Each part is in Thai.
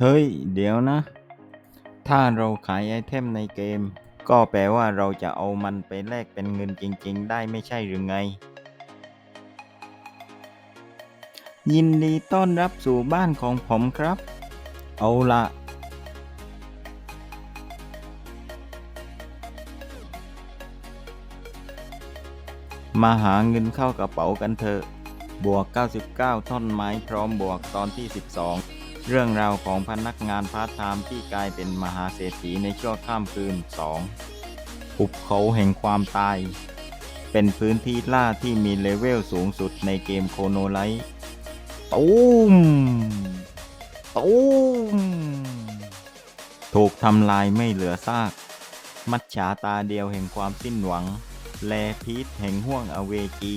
เฮ้ย เดี๋ยวนะ ถ้าเราขายไอเทมในเกม ก็แปลว่าเราจะเอามันไปแลกเป็นเงินจริง ๆ ได้ไม่ใช่หรือไง ยินดีต้อนรับสู่บ้านของผมครับ เอาละมาหาเงินเข้ากระเป๋ากันเถอะ บวก 99 ท่อนไม้พร้อมบวกตอนที่ 12 เรื่องราวของพนักงานพาร์ทไทม์ที่กลายเป็นมหาเศรษฐีในชั่วข้ามคืน 2. หุบเขาแห่งความตาย เป็นพื้นที่ล่าที่มีเลเวลสูงสุดในเกมโคโนไลท์ตูมตูมถูกทำลายไม่เหลือซาก มัจฉาตาเดียวแห่งความสิ้นหวัง แลพีทแห่งห่วงอเวจี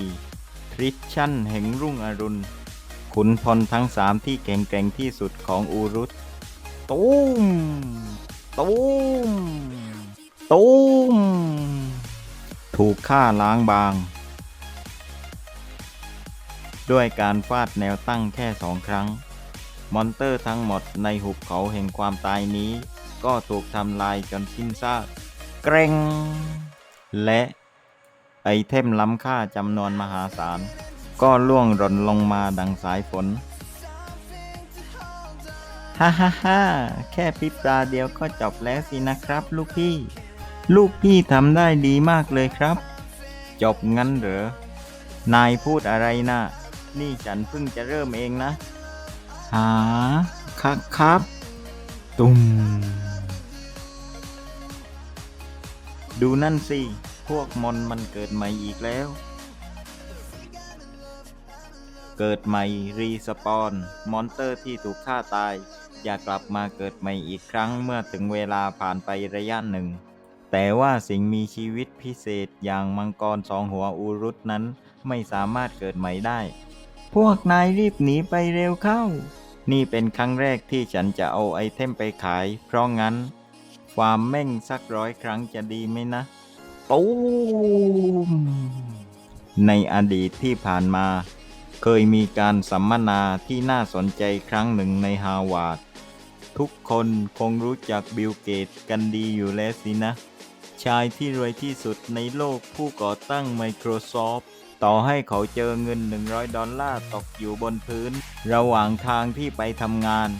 ทริชชั่นแห่งรุ่งอรุณ ขุนพลทั้งสามที่แข็งแกร่งที่สุดของอูรุตตูมตูมตูมถูกฆ่าล้างบาง ด้วยการฟาดแนวตั้งแค่สองครั้ง มอนเตอร์ทั้งหมดในหุบเขาแห่งความตายนี้ ก็ถูกทำลายจนสิ้นซากเกรงและไอเทมล้ำค่าจำนวนมหาศาล ก็ล่วงหล่นลงมาดังสายฝน ฮ่าฮ่าฮ่าแค่พริบตาเดียวก็จบแล้วสินะครับ ลูกพี่ ลูกพี่ทำได้ดีมากเลยครับ จบงั้นเหรอ นายพูดอะไรนะนี่ฉันเพิ่งจะเริ่มเองนะ หาครับครับ ตุมดูนั่นสิ พวกมอนมันเกิดใหม่อีกแล้ว เกิดใหม่รีสปอนมอนเตอร์ที่ถูกฆ่าตาย อยากกลับมาเกิดใหม่อีกครั้งเมื่อถึงเวลาผ่านไประยะหนึ่ง แต่ว่าสิ่งมีชีวิตพิเศษอย่างมังกรสองหัวอูรุตนั้นไม่สามารถเกิดใหม่ได้ พวกนายรีบหนีไปเร็วเข้า นี่เป็นครั้งแรกที่ฉันจะเอาไอเทมไปขาย เพราะงั้น ความแม่งสักร้อยครั้งจะดีไหมนะตูมในอดีตที่ผ่านมา เคยมีการสัมมนาที่น่าสนใจครั้งหนึ่งในฮาวาดทุกคนคงรู้จักบิลเกตกันดีอยู่แล้วสินะ ชายที่รวยที่สุดในโลกผู้ก่อตั้ง Microsoft ต่อให้เขาเจอเงิน 100 ดอลลาร์ตกอยู่บนพื้น ระหว่างทางที่ไปทำงาน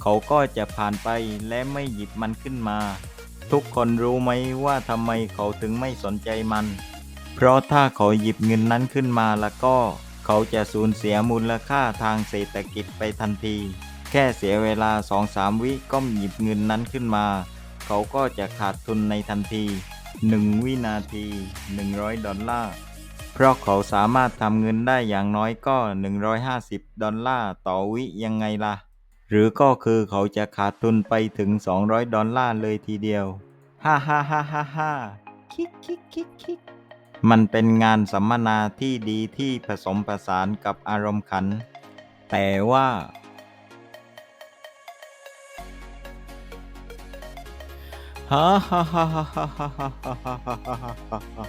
เขาก็จะผ่านไปและไม่หยิบมันขึ้นมา ทุกคนรู้ไหมว่าทำไมเขาถึงไม่สนใจมัน เพราะถ้าเขาหยิบเงินนั้นขึ้นมาแล้วก็ เขาจะสูญเสียมูลค่าทางเศรษฐกิจไปทันที แค่เสียเวลา2-3วิก็หยิบเงินนั้นขึ้นมา เขาก็จะขาดทุนในทันที 1 วินาที 100 ดอลลาร์ เพราะเขาสามารถทำเงินได้อย่างน้อยก็ 150 ดอลลาร์ต่อวิยังไงล่ะ หรือก็คือเขาจะขาดทุนไปถึง 200 ดอลลาร์เลยทีเดียว ฮ่าฮ่าฮ่าฮ่าฮ่าคิกคิกคิกคิก มันเป็นงานสัมมนาที่ดีที่ผสมผสานกับอารมณ์ขัน แต่ว่า ฮ่าฮ่าฮ่าฮ่าฮ่าฮ่าฮ่าฮ่าฮ่า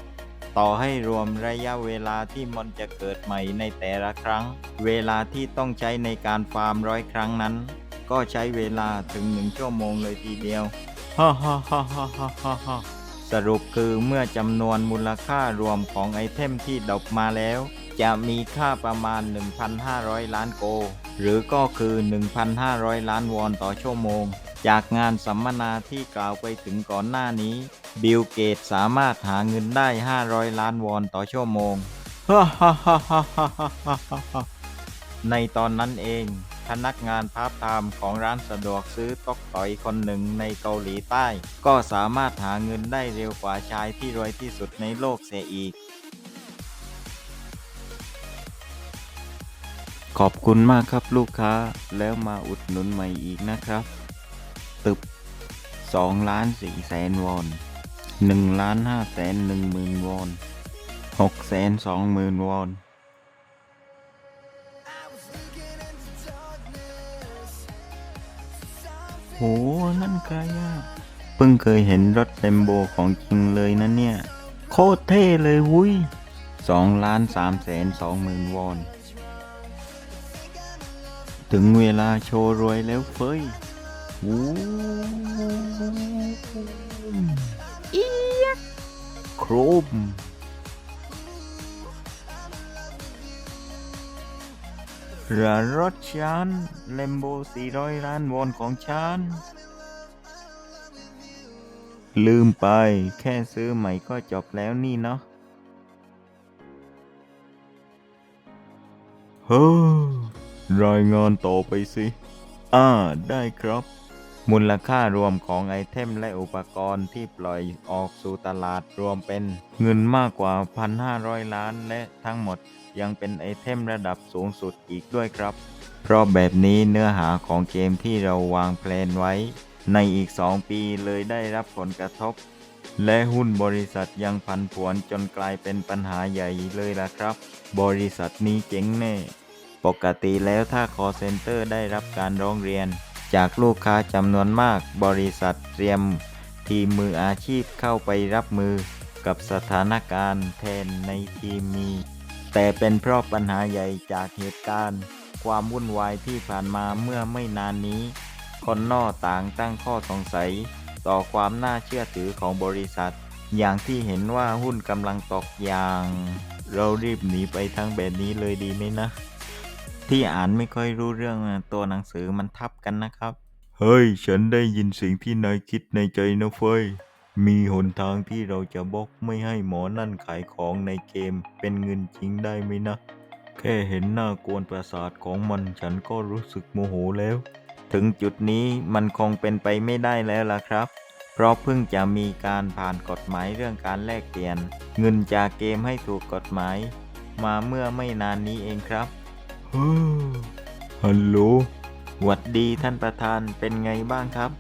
ต่อให้รวมระยะเวลาที่มันจะเกิดใหม่ในแต่ละครั้ง เวลาที่ต้องใช้ในการฟาร์มร้อยครั้งนั้น ก็ใช้เวลาถึงหนึ่งชั่วโมงเลยทีเดียว ฮ่าฮ่าฮ่าฮ่าฮ่าฮ่า สรุปคือเมื่อจำนวนมูลค่ารวมของไอเทมที่ดรอปมาแล้ว จะมีค่าประมาณ 1,500 ล้านโก หรือก็คือ 1,500 ล้านวอนต่อชั่วโมง จากงานสัมมนาที่กล่าวไปถึงก่อนหน้านี้ บิลเกตสามารถหาเงินได้ 500 ล้านวอนต่อชั่วโมง ในตอนนั้นเอง พนักงานพาร์ทไทม์ของร้านสะดวกซื้อตอกต่อยคนหนึ่งในเกาหลีใต้ ก็สามารถหาเงินได้เร็วกว่าชายที่รวยที่สุดในโลกเสียอีก ขอบคุณมากครับลูกค้าแล้วมาอุดหนุนใหม่อีกนะครับ ตึบ2ล้าน4แสนวอน1ล้าน5แสน1หมื่นวอน6แสน2หมื่นวอน นั่นใครอะเพิ่งเคยเห็นรถเต็มโบของจริงเลยนะเนี่ย โคตรเท่เลยวุ้ยสองล้านสามแสนสองหมื่นวอน ถึงเวลาโชว์รวยแล้วเฟ้ยวูมเอียกโครม เรือรถฉันเลมโบ400ล้านวอนของฉัน ลืมไปแค่ซื้อใหม่ก็จบแล้วนี่เนาะเฮ้อรายงานต่อไปสิ อ่า ได้ครับ มูลค่ารวมของไอเทมและอุปกรณ์ที่ปล่อยออกสู่ตลาดรวมเป็นเงินมากกว่า 1,500 ล้านและทั้งหมด ยังเป็นไอเทมระดับสูงสุดอีกด้วยครับ เพราะแบบนี้เนื้อหาของเกมที่เราวางแผนไว้ ในอีก 2 ปีเลยได้รับผลกระทบ และหุ้นบริษัทยังพันผวนจนกลายเป็นปัญหาใหญ่เลยล่ะครับ บริษัทนี้เจ๊งแน่ ปกติแล้วถ้า call center ได้รับการร้องเรียน จากลูกค้าจำนวนมาก บริษัทเตรียม ทีมมืออาชีพเข้าไปรับมือกับสถานการณ์แทนในทีมมี แต่เป็นเพราะปัญหาใหญ่จากเหตุการณ์ ความวุ่นวายที่ผ่านมาเมื่อไม่นานนี้ คนนอกต่างตั้งข้อสงสัย ต่อความน่าเชื่อถือของบริษัท อย่างที่เห็นว่าหุ้นกำลังตกอย่าง เรารีบหนีไปทั้งแบบนี้เลยดีไหมนะ ที่อ่านไม่ค่อยรู้เรื่องตัวหนังสือมันทับกันนะครับ เฮ้ย ฉันได้ยินสิ่งที่นายคิดในใจนะเฟย มีหนทางที่เราจะบล็อกไม่ให้หมอนั่นขายของในเกมเป็นเงินจริงได้ไหมนะ แค่เห็นหน้ากวนประสาทของมันฉันก็รู้สึกโมโหแล้ว ถึงจุดนี้มันคงเป็นไปไม่ได้แล้วล่ะครับ เพราะเพิ่งจะมีการผ่านกฎหมายเรื่องการแลกเปลี่ยน เงินจากเกมให้ถูกกฎหมาย มาเมื่อไม่นานนี้เองครับฮัลโหลหวัดดีท่านประธานเป็นไงบ้างครับ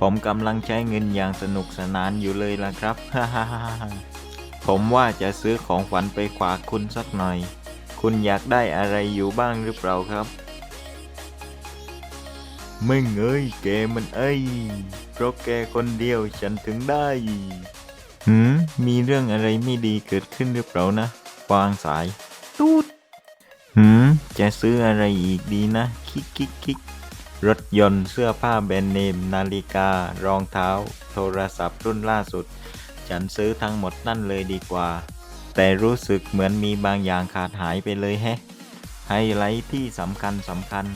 ผมกำลังใช้เงินอย่างสนุกสนานอยู่เลยล่ะครับ ผมว่าจะซื้อของขวัญไปฝากคุณสักหน่อย คุณอยากได้อะไรอยู่บ้างหรือเปล่าครับไม่เงยแกมันเอ้ย เพราะแกคนเดียวฉันถึงได้ หืม มีเรื่องอะไรไม่ดีเกิดขึ้นหรือเปล่านะ วางสาย ตูดหืม จะซื้ออะไรอีกดีนะ คิกคิกคิก รถยนต์เสื้อผ้าแบรนด์เนม นาฬิกา รองเท้า โทรศัพท์รุ่นล่าสุด ฉันซื้อทั้งหมดนั่นเลยดีกว่า แต่รู้สึกเหมือนมีบางอย่างขาดหายไปเลยแฮะ ไฮไลท์ที่สำคัญสำคัญ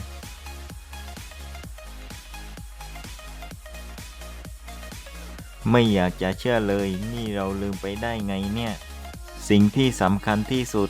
ไม่อยากจะเชื่อเลยนี่เราลืมไปได้ไงเนี่ย สิ่งที่สำคัญที่สุด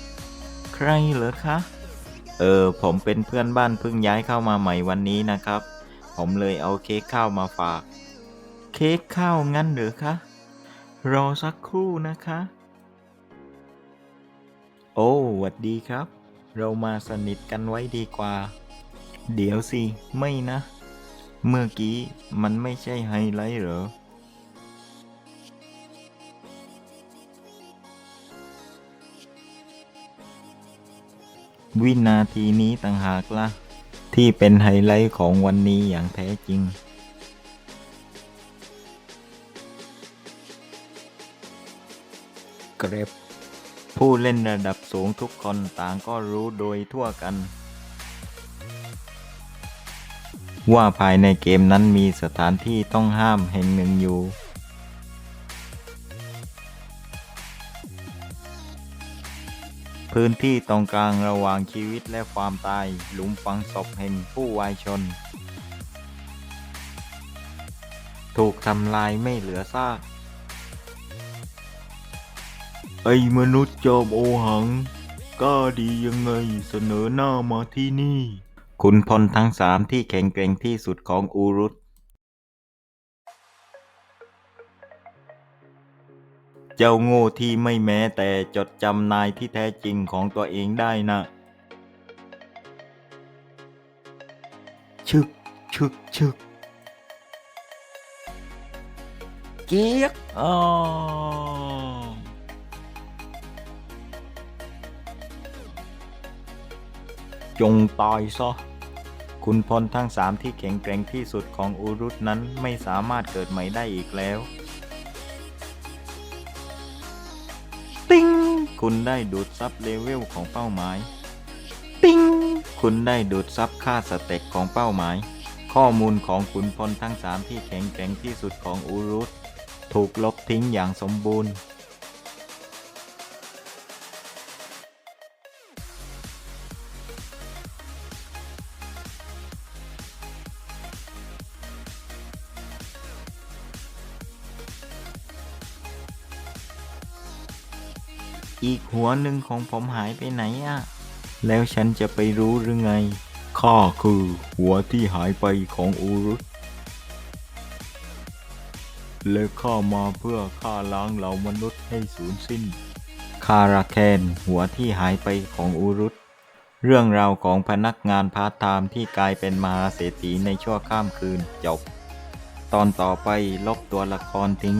รเหรอคะ เออ ผมเป็นเพื่อนบ้านเพิ่งย้ายเข้ามาใหม่วันนี้นะครับ ผมเลยเอาเค้กข้าวมาฝาก เค้กข้าวงั้นเหรือคะ รอสักครู่นะคะ โอ้หวัดดีครับ เรามาสนิทกันไว้ดีกว่า เดี๋ยวสิ ไม่นะ เมื่อกี้มันไม่ใช่ไฮไลท์เหรอ วินาทีนี้ต่างหากล่ะ ที่เป็นไฮไลท์ของวันนี้อย่างแท้จริง เกรบผู้เล่นระดับสูงทุกคนต่างก็รู้โดยทั่วกัน ว่าภายในเกมนั้นมีสถานที่ต้องห้ามแห่งหนึ่งอยู่ พื้นที่ตรงกลางระหว่างชีวิตและความตาย หลุมฝังศพแห่งผู้วายชน ถูกทำลายไม่เหลือซาก ไอ้มนุษย์จอมโอหังกล้าดียังไงเสนอหน้ามาที่นี่คุณพลทั้งสามที่แข็งแกร่งที่สุดของอูรุต เจ้าโง่ที่ไม่แม้แต่จดจำนายที่แท้จริงของตัวเองได้นะ ชึก ชึก ชึก เกียกอ๋อจงตายซะคุณพลทั้งสามที่แข็งแกร่งที่สุดของอุรุตนั้นไม่สามารถเกิดใหม่ได้อีกแล้ว คุณได้ดูดซับเลเวลของเป้าหมายติ้ง คุณได้ดูดซับค่าสเต็กของเป้าหมาย ข้อมูลของขุนพลทั้งสามที่แข็งแกร่งที่สุดของอุรุตถูกลบทิ้งอย่างสมบูรณ์ อีกหัวหนึ่งของผมหายไปไหนอะแล้วฉันจะไปรู้หรือไง ข้าคือหัวที่หายไปของอูรุตและข้ามาเพื่อฆ่าล้างเหล่ามนุษย์ให้สูญสิ้น คาราแคนหัวที่หายไปของอูรุตเรื่องราวของพนักงานพาร์ทไทม์ที่กลายเป็นมหาเศรษฐีในชั่วข้ามคืนจบ ตอนต่อไปลบตัวละครทิ้ง